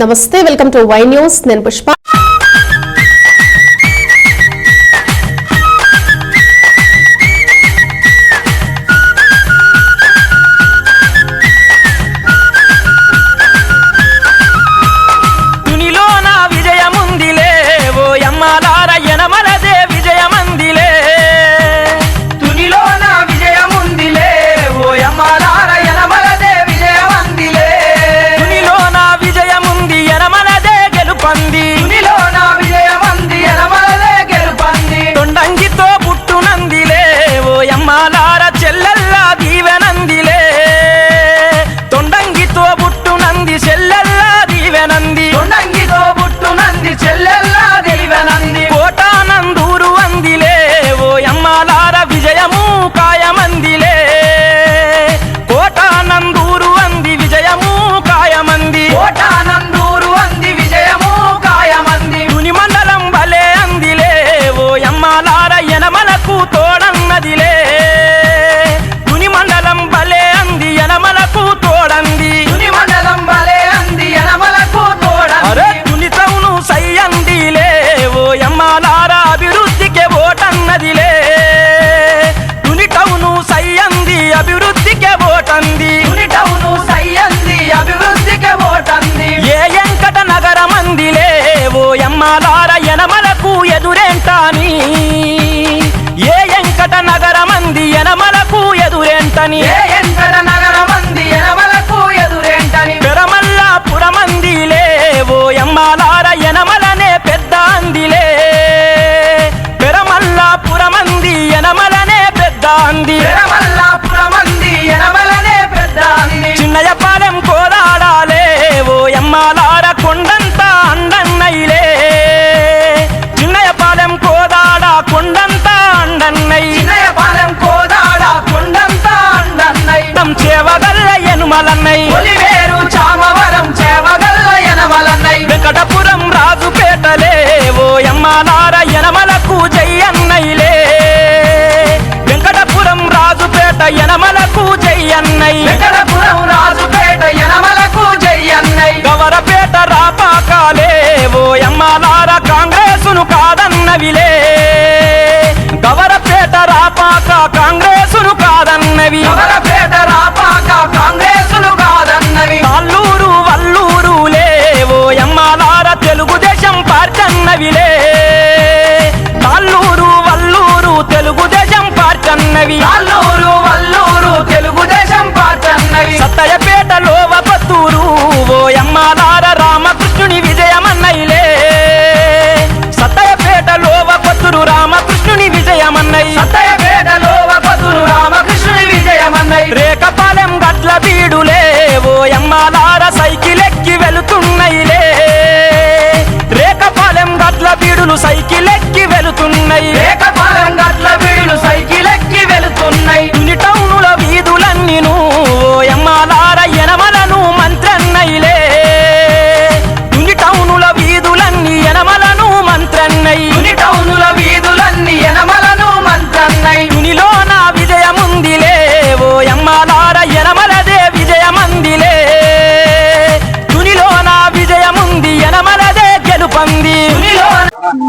నమస్తే welcome to Y news. నేను పుష్ప. యనమలకు తోడన్నదిలే. తుని మండలం భలే అంది యనమలకు తోడంది. తుని మండలం భలే అంది యనమలకు తోడంది. తుని తౌను సై అందిలే ఓ యమ్మలార అభివృద్ధికి ఓటన్నదిలే. తుని టౌను సై అంది అభివృద్ధికి ఓటంది. తుని టౌను సై అంది అభివృద్ధికి ఓటంది. ఏ ఎంకట నగరం అందిలే ఓ యమ్మలార యనమలకు ఎదురేంటని నగరమంది యనమలకు ఎదురేంటని. పెరమల్లాపురమందిలే ఓ యమ్మలార యనమలనే పెద్ద అందిలే పెరమల్లాపురమంది యనమలనే పెద్ద అంది యనమలకు జై అన్నై వెంకటపురం రాజుపేట యనమలకు జై అన్నై గవరపేట రాపాకాలే ఓ యమ్మలార కాంగ్రెసును కాదన్నవిలే. గవరపేట రాపాక కాంగ్రెసును కాదన్నవి. బీడులు సైకిల్ ఎక్కి వెళుతున్నాయి.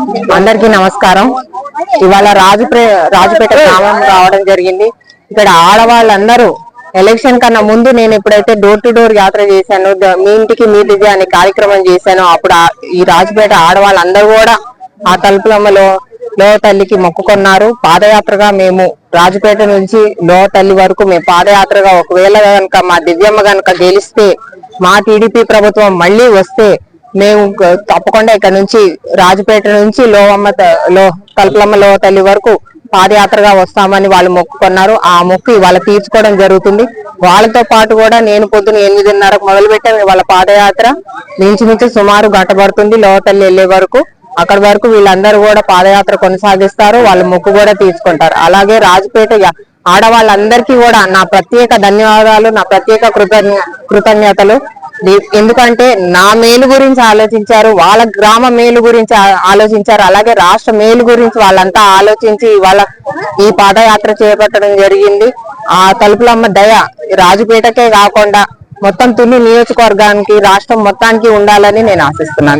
అందరికీ నమస్కారం. ఇవాళ రాజుపే రాజుపేట గ్రామం రావడం జరిగింది. ఇక్కడ ఆడవాళ్ళందరూ ఎలక్షన్ కన్నా ముందు నేను ఎప్పుడైతే డోర్ టు డోర్ యాత్ర చేశాను మీ ఇంటికి మీ దివ్య అనే కార్యక్రమం చేశాను అప్పుడు ఈ రాజుపేట ఆడవాళ్ళందరూ కూడా ఆ తలుపులమ్మలో లో తల్లికి మొక్కుకున్నారు. పాదయాత్రగా మేము రాజుపేట నుంచి లో తల్లి వరకు మేము పాదయాత్రగా ఒకవేళ కనుక మా దివ్యమ్మ కనుక గెలిస్తే మా టీడీపీ ప్రభుత్వం మళ్ళీ వస్తే మేము తప్పకుండా ఇక్కడ నుంచి రాజపేట నుంచి లోవమ్మ త- లో తలుపులమ్మ లో తల్లి వరకు పాదయాత్రగా వస్తామని వాళ్ళు మొక్కుకున్నారు. ఆ మొక్కు ఇవాళ తీర్చుకోవడం జరుగుతుంది. వాళ్ళతో పాటు కూడా నేను పొద్దున ఎనిమిదిన్నరకు మొదలు పెట్టాను వాళ్ళ పాదయాత్ర మించుమించు సుమారు గట్టబడుతుంది పడుతుంది తల్లి వెళ్ళే వరకు. అక్కడ వరకు వీళ్ళందరూ కూడా పాదయాత్ర కొనసాగిస్తారు. వాళ్ళ మొక్కు కూడా తీసుకుంటారు. అలాగే రాజపేట ఆడవాళ్ళందరికీ కూడా నా ప్రత్యేక ధన్యవాదాలు నా ప్రత్యేక కృతజ్ఞ కృతజ్ఞతలు. ఎందుకంటే నా మేలు గురించి ఆలోచించారు వాళ్ళ గ్రామ మేలు గురించి ఆలోచించారు అలాగే రాష్ట్ర మేలు గురించి వాళ్ళంతా ఆలోచించి వాళ్ళ ఈ పాదయాత్ర చేపట్టడం జరిగింది. ఆ తలుపులమ్మ దయ రాజుపేటకే కాకుండా మొత్తం తుని నియోజకవర్గానికి రాష్ట్రం మొత్తానికి ఉండాలని నేను ఆశిస్తున్నాను.